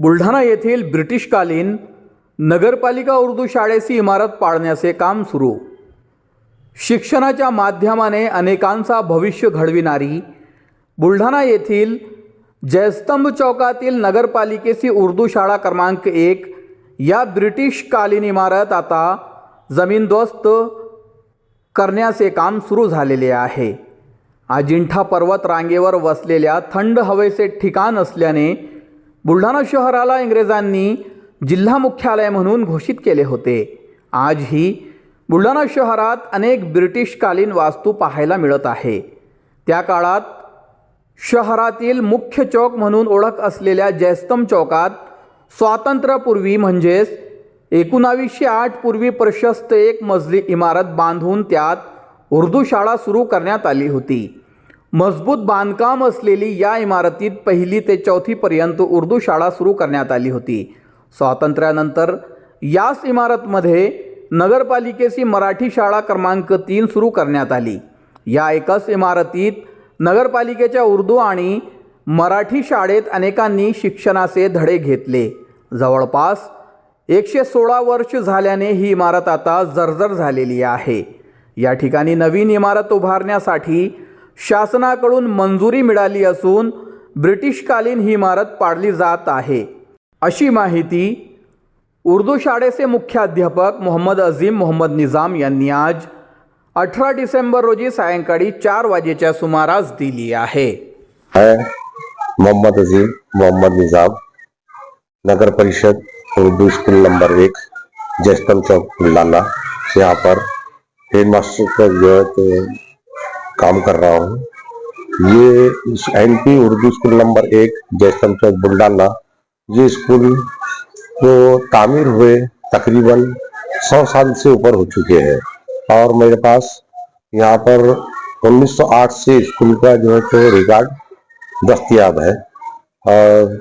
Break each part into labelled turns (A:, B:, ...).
A: बुलढाणा येथील ब्रिटिशकालीन नगरपालिका उर्दू शाळेची इमारत पाडण्याचे काम सुरू. शिक्षणाच्या माध्यमाने अनेकांचा भविष्य घडविणारी बुलढाणा येथील जयस्तंभ चौकातील नगरपालिकेची उर्दू शाळा क्रमांक एक या ब्रिटिशकालीन इमारत आता जमीनदोस्त करण्याचे काम सुरू झालेले आहे. अजिंठा पर्वत रांगेवर वसलेल्या थंड हवेचे ठिकाण असल्याने बुलढाणा शहराला इंग्रजांनी जिल्हा मुख्यालय म्हणून घोषित केले होते. आजही बुलढाणा शहरात अनेक ब्रिटिशकालीन वास्तू पाहायला मिळत आहे. त्या काळात शहरातील मुख्य चौक म्हणून ओळख असलेल्या जयस्तम चौकात स्वातंत्र्यापूर्वी म्हणजेच एकोणावीसशे आठ पूर्वी प्रशस्त एक मजली इमारत बांधून त्यात उर्दू शाळा सुरू करण्यात आली होती. मजबूत बांधकाम असलेली या इमारतीत पहिली ते चौथीपर्यंत उर्दू शाळा सुरू करण्यात आली होती. स्वातंत्र्यानंतर याच इमारतमध्ये नगरपालिकेची मराठी शाळा क्रमांक तीन सुरू करण्यात आली. या एकाच इमारतीत नगरपालिकेच्या उर्दू आणि मराठी शाळेत अनेकांनी शिक्षणाचे धडे घेतले. जवळपास एकशे सोळा वर्ष झाल्याने ही इमारत आता जर्जर झालेली आहे. या ठिकाणी नवीन इमारत उभारण्यासाठी शासनाकडून मंजुरी मिळाली असून ब्रिटिशकालीन ही इमारत पाडली जात आहे. अशी माहिती उर्दू शाळेचे मुख्याध्यापक मोहम्मद अझीम मोहम्मद निजाम यांनी आज अठरा डिसेंबर रोजी सायंकाळी चार वाजेच्या सुमारास दिली आहे.
B: मोहम्मद अझीम मोहम्मद निजाम नगर परिषद उर्दू स्कूल नंबर एक जयस्तंभ चौक बुल्लाला यहाँ पर हेड मास्टर का जो है तो काम कर रहा हूँ। ये N P Urdu school number एक, जयस्तंभ चौक बुल्डाना ये स्कूल को तामीर हुए तकरीबन सौ साल से ऊपर हो चुके हैं। और मेरे पास यहाँ पर 1908 से स्कूल का जो है तो रिकॉर्ड, दस्तियाब है। और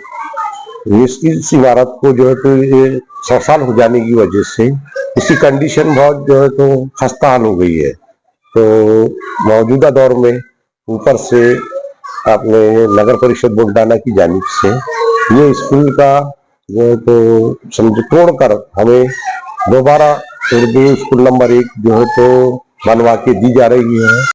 B: इस इस इमारत को जो है तो ये सौ साल हो जाने की वजह से इसकी कंडीशन बहुत जो है तो खस्ता हाल हो गई है। तो मौजूदा दौर में ऊपर से आपने नगर परिषद बुल्डाना की जानब से ये स्कूल का जो है तो समझ तोड़ कर हमें दोबारा उर्दू स्कूल नंबर एक जो है तो बनवा के दी जा रही है।